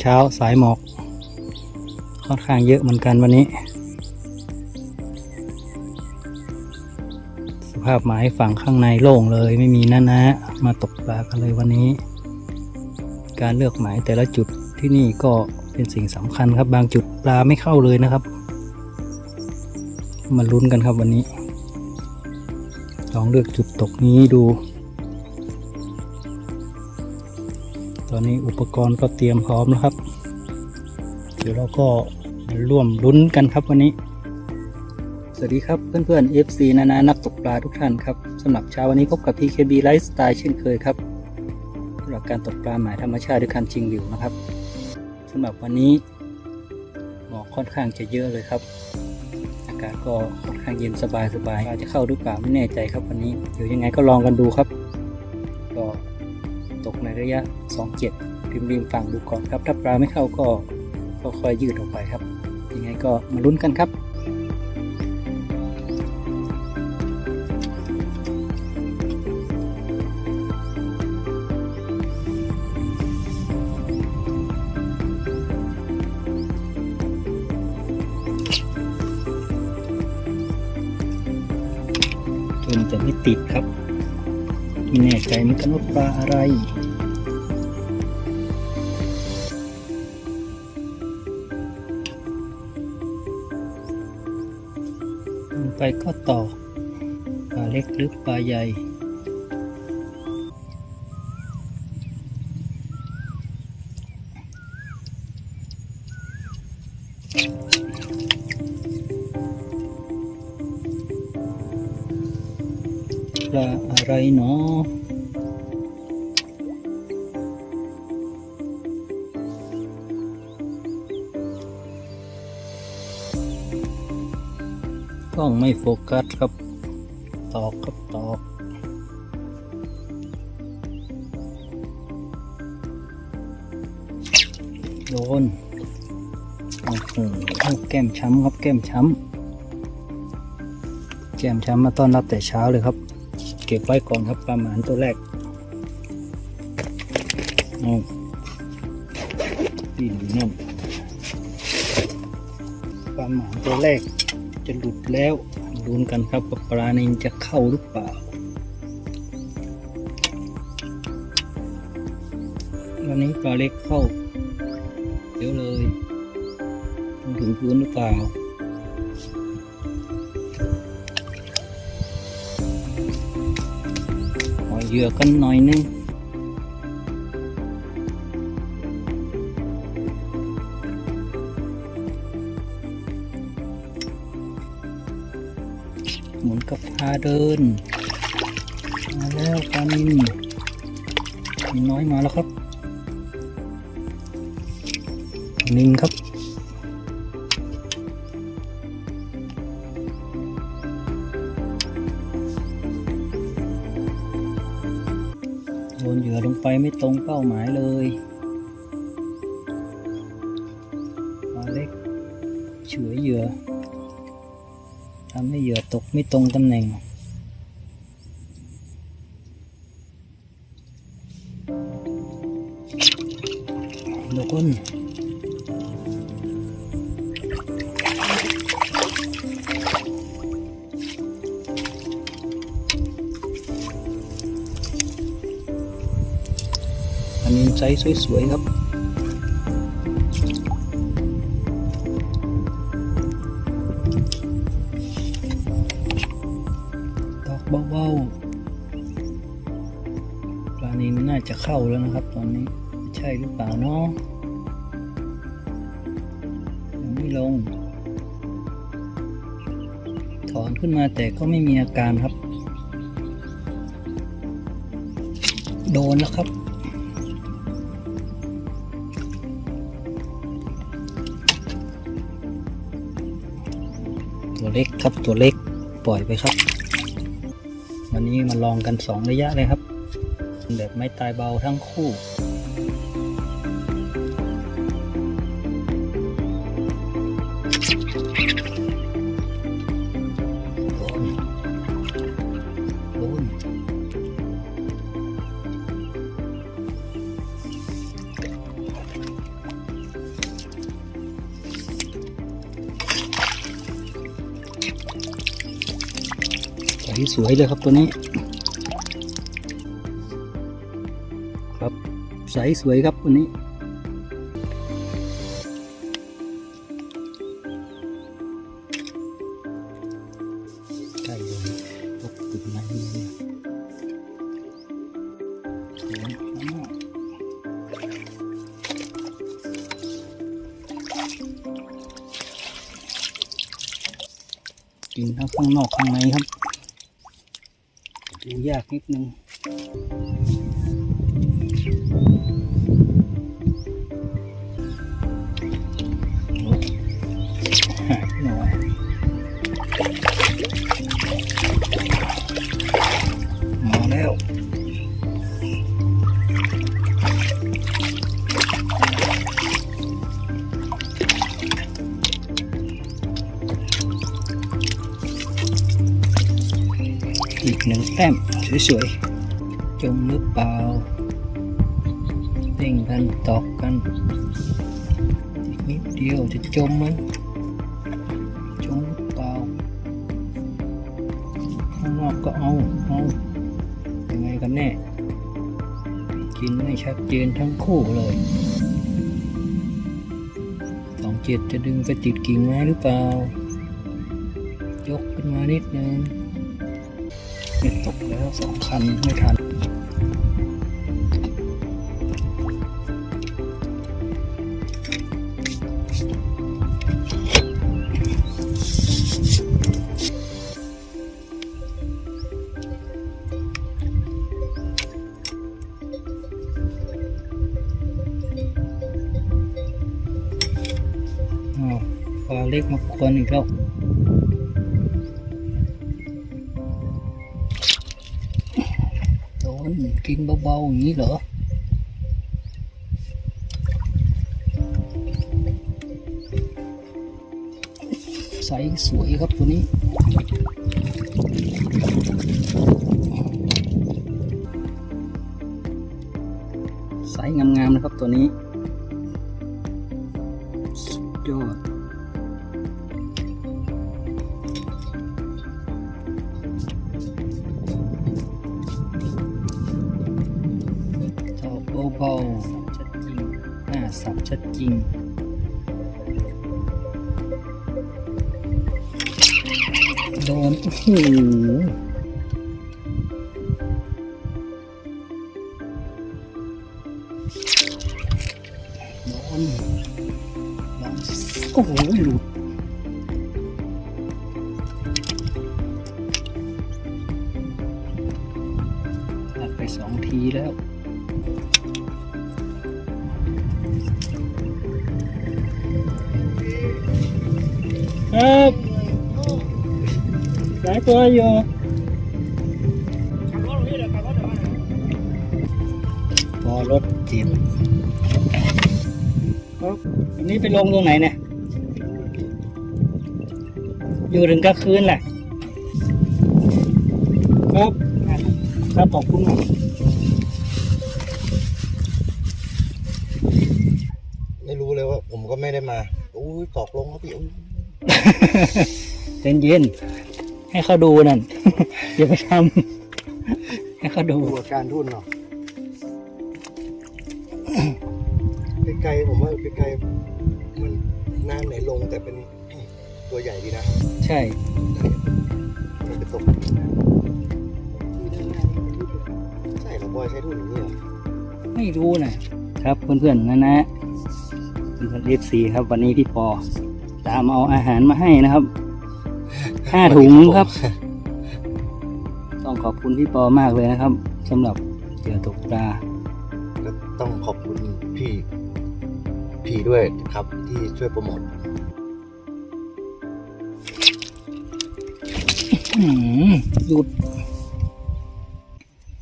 เช้าสายหมอก ค่อนข้างเยอะเหมือนกันวันนี้ สภาพหมายฝั่งข้างในโล่งเลยไม่มีนั่นนะมาตกปลากันเลยวันนี้ การเลือกหมายแต่ละจุดที่นี่ก็เป็นสิ่งสำคัญครับ บางจุดปลาไม่เข้าเลยนะครับ มาลุ้นกันครับวันนี้ ลองเลือกจุดตกนี้ดู อนนี้อุปกรณ์ก็เตรียมพร้อมแล้วครับ เดี๋ยวเราก็ร่วมลุ้นกันครับวันนี้ สวัสดีครับเพื่อนๆ FC นานานักตกปลาทุกท่านครับสำหรับเช้าวันนี้พบกับ PKB Lifestyle เช่นเคยครับสำหรับการตกปลาหมายธรรมชาติด้วยคันชิงหลิวนะครับสำหรับวันนี้หมอกค่อนข้างจะเยอะเลยครับ อากาศก็ค่อนข้างเย็นสบายสบายอาจจะเข้าหรือเปล่าไม่แน่ใจครับวันนี้เดี๋ยวยังไงก็ลองกันดูครับ ระยะ 27ริมริมๆฝั่งดูก่อนครับ ถ้าปลาไม่เข้าก็ค่อยๆยืดออกไปครับ ยังไงก็มาลุ้นกันครับจนจะไม่ติดครับ ไม่แน่ใจเหมือนกันว่าปลาอะไร ก็ต่อปลาเล็กหรือปลาใหญ่ปลาอะไรเนาะ องไม่โฟกัสครับ ตอกครับตอกโดนโอ้โหแก้มช้ำครับแก้มช้ำแก้มช้ำมาต้อนรับแต่เช้าเลยครับ เก็บไว้ก่อนครับปลาหมานตัวแรกเอาปีนอยู่นั่นปลาหมานตัวแรก จะหลุดแล้วลุ้นกันครับว่าปลานินจะเข้าหรือเปล่าวันนี้ปลาเล็กเข้าเดี๋ยวเลยถึงพื้นหรือเปล่าขอยเหยื่อกันหน่อยนึง เดิน มาแล้วปลานินน้อยมาแล้วครับนิงครับโยนเหยื่อลงไปไม่ตรงเป้าหมายเลยปลาเล็กเฉวยเหยื่อทำให้เหยื่อตกไม่ตรงตำแหน่ง ไซส์สวยๆครับ ดอกเบาๆปลานินน่าจะเข้าแล้วนะครับตอนนี้ใช่หรือเปล่าเนาะยังไม่ลง ถอนขึ้นมาแต่ก็ไม่มีอาการครับ โดนแล้วครับ เล็กครับตัวเล็กปล่อยไปครับ วันนี้มาลองกันสองระยะเลยครับ แบบไม่ตายเบาทั้งคู่ สสวยเลยครับตัวนี้ ครับใสสวยครับตัวนี้ใกล้เลยตกติดไหนเนี่ยกกินทั้งข้างนอกข้างในครับ ดูยากนิดนึง หนึ่งแต้มสวยๆ จมหรือเปล่าเด้งกันตอกกันอีกนิดเดียวจะจมไหมจมหรือเปล่าข้างนอกก็เอาเอายังไงกันแน่กินไม่ชัดเจนทั้งคู่เลยสองเจ็ดจะดึงไปติดกิ่งไม้หรือเปล่ายกขึ้นมานิดนึง ไม่ตกแล้วสองคันไม่ทันอ้าวปลาเล็กมาควนอีกแล้ว โดนกินเบาๆอย่างนี้เหรอใสสวยครับตัวนี้ใสงามๆนะครับตัวนี้ สุดยอด จ้าเบาๆชัดจริงหน้าสับชัดจริงโดนโอ้โหโดนโดนโอ้โหหลุดหักไปสองทีแล้ว ครับสายตัวอยู่พอรถจิบครับอันนี้ไปลงตรงไหนเนี่ย อยู่ถึงกลางคืนแหละ ครับ ครับขอบคุณมากไม่รู้เลยว่า ผมก็ไม่ได้มา อุ้ยตอกลงแล้วพี่อุ้ย เย็นเย็นๆให้เขาดูนั่น อย่าไปทำให้เขาดูดูอาการทุ่นเนาะไกลๆผมว่าไกลๆมันน้ำไหนลงแต่เป็นตัวใหญ่ดีนะ ใช่มันไปตกใช่เหรอบอยใช้ทุ่นอย่างนี้เหรอไม่รู้นะครับเพื่อนๆนะนะเพื่อนเอฟซีครับวันนี้พี่ปอ ตามเอาอาหารมาให้นะครับห้าถุงครับ ต้องขอบคุณพี่ปอมากเลยนะครับสำหรับเหยื่อตกปลาก็ต้องขอบคุณพี่พี่ด้วยครับที่ช่วยโปรโมทอื้อหือหยุด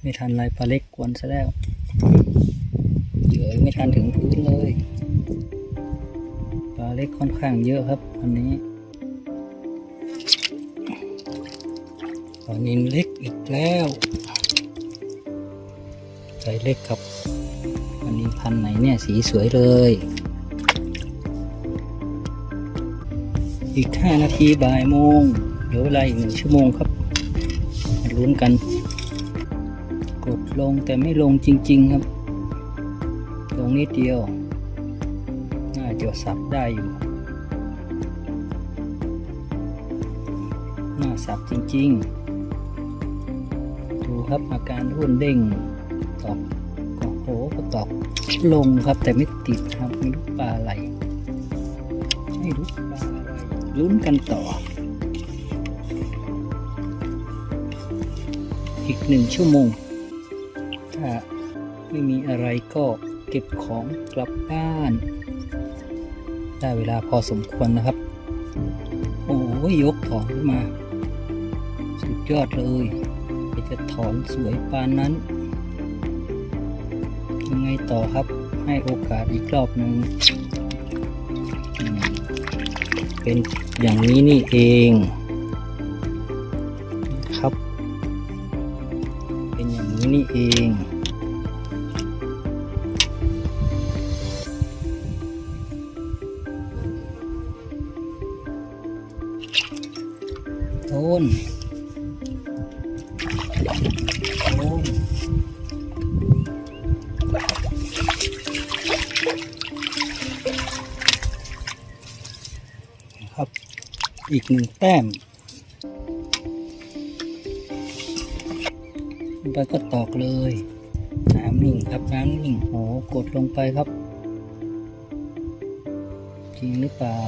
ไม่ทันไรปลาเล็กกวนซะแล้วเหยื่อไม่ทันถึงพื้นเลยปลา เล็กค่อนข้างเยอะครับวันนี้ปลานินเล็กอีกแล้วใจเล็กครับอันนี้พันไหนเนี่ยสีสวยเลย อีก 5 นาทีบ่ายโมงเหลือเวลาอีกหนึ่งชั่วโมงครับลุ้นกัน กดลงแต่ไม่ลงจริง ๆ ครับ ลงนิดเดียว น่าจะสับได้อยู่ น่าสับจริง ๆ ดูครับอาการรุ่นเด้งตอกโอ้โหก็ตอกลงครับแต่ไม่ติดครับไม่รู้ปลาอะไรไม่รู้ปลาอะไรลุ้นกันต่อ อีกหนึ่งชั่วโมง ถ้าไม่มีอะไรก็เก็บของกลับบ้าน ได้เวลาพอสมควรนะครับ โอ้ยยกถอนขึ้นมา สุดยอดเลยจะถอนสวยปานนั้น ยังไงต่อครับให้โอกาสอีกรอบหนึ่งเป็นอย่างนี้นี่เองครับ เป็นอย่างนี้นี่เอง ทูนโทนครับ อีกหนึ่งแต้มไปก็ตอกเลย น้ำนิ่งครับ น้ำหนิ่งโหกดลงไปครับ จริงหรือเปล่า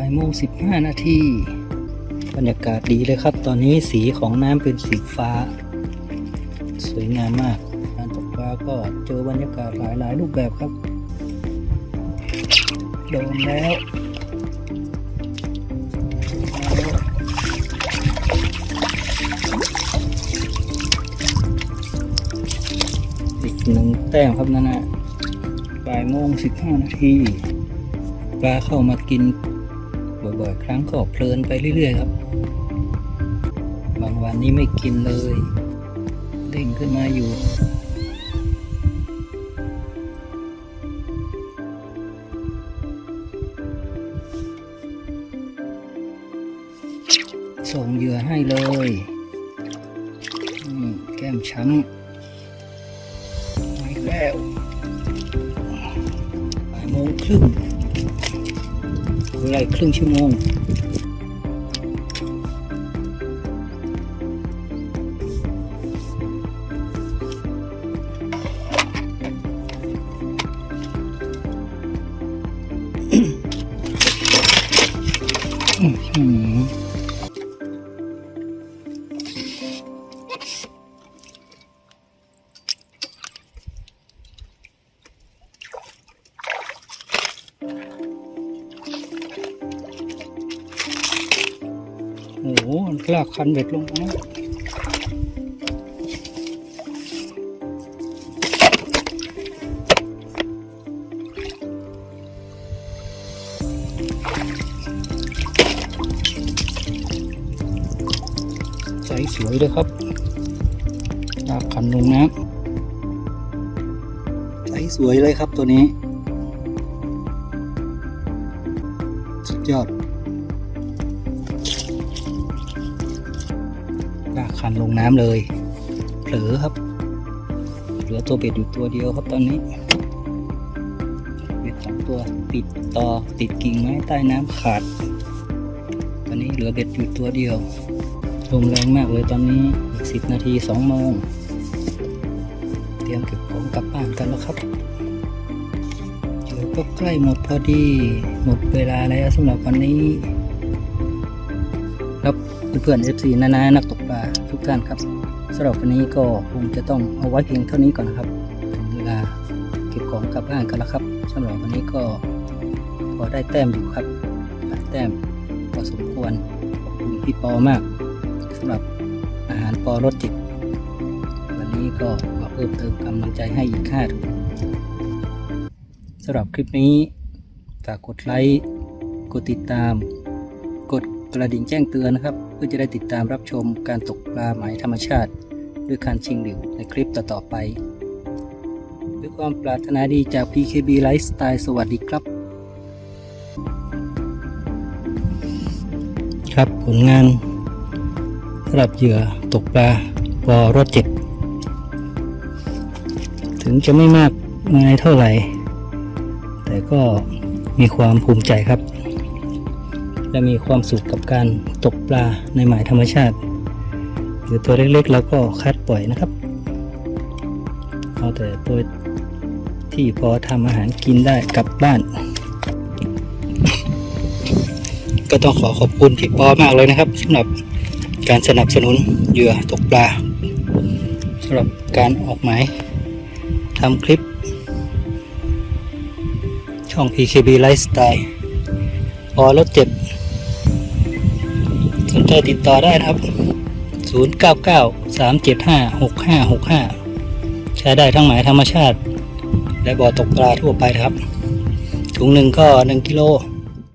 บ่ายโมงสิบห้านาทีบรรยากาศดีเลยครับ ตอนนี้สีของน้ำเป็นสีฟ้า สวยงามมากการตกปลาก็เจอบรรยากาศหลายๆรูปแบบครับ โดนแล้วอีกหนึ่งแต้มครับนั่นนะบ่ายโมงสิบห้านาทีปลาเข้ามากิน บ่อยครั้งก็เพลินไปเรื่อยๆครับ บางวันนี้ไม่กินเลย เด้งขึ้นมาอยู่ส่งเหยื่อให้เลย แก้มช้ำ ครึ่งชั่วโมง คันเบ็ดลงมาใสสวยเลยครับลากคันลงน้ำใสสวยเลยครับตัวนี้ สุดยอด งน้ำเลยเผลอครับ เหลือตัวเบ็ดอยู่ตัวเดียวครับตอนนี้เบ็ดสองตัวติดต่อติดกิ่งไม้ใต้น้ำขาด ตอนนี้เหลือเบ็ดอยู่ตัวเดียวลมแรงมากเลยตอนนี้อีกสิบนาทีสองโมงเตรียมเก็บของกลับบ้านกันแล้วครับเดี๋ยวก็ใกล้หมดพอดี หมดเวลาแล้วสำหรับวันนี้ ครับเพื่อนๆ FC นานานักตก ท่านครับสำหรับวันนี้ก็คงจะต้องเอาไว้เพียงเท่านี้ก่อนนะครับถึงเวลาเก็บของกลับบ้านกันแล้วครับสำหรับวันนี้ก็พอได้แต้มอยู่ครับได้แต้มพอสมควรขอบคุณพี่ปอมากสำหรับอาหารปอรสจิตวันนี้ก็มาเพิ่มเติมกำลังใจให้อีกค่าถุงสำหรับคลิปนี้ฝากกดไลค์กดติดตาม กดกระดิ่งแจ้งเตือนนะครับ พื่อจะได้ติดตามรับชมการตกปลาหมายธรรมชาติด้วยการชิงหลิวในคลิปต่อๆไป ด้วยความปรารถนาดีจาก PKB Lifestyle สวัสดีครับ ครับผลงานสำหรับเหยื่อตกปลาปอรถเจ็บถึงจะไม่มากมายเท่าไหร่ แต่ก็มีความภูมิใจครับ และมีความสุขกับการตกปลาในหมายธรรมชาติ หรือตัวเล็กๆเราก็คัดปล่อยนะครับ เอาแต่ตัวที่พอทำอาหารกินได้กลับบ้าน ก็ต้องขอขอบคุณพี่ปอมากเลยนะครับสำหรับการสนับสนุนเหยื่อตกปลาสำหรับการออกหมายทำคลิป ช่อง PKB Lifestyle พอรถเจ็บ นใจติดต่อได้นะครับ 099 375 6565 ใช้ได้ทั้งหมายธรรมชาติ และบ่อตกปลาทั่วไปครับ ถุงหนึ่งก็ 1 กิโล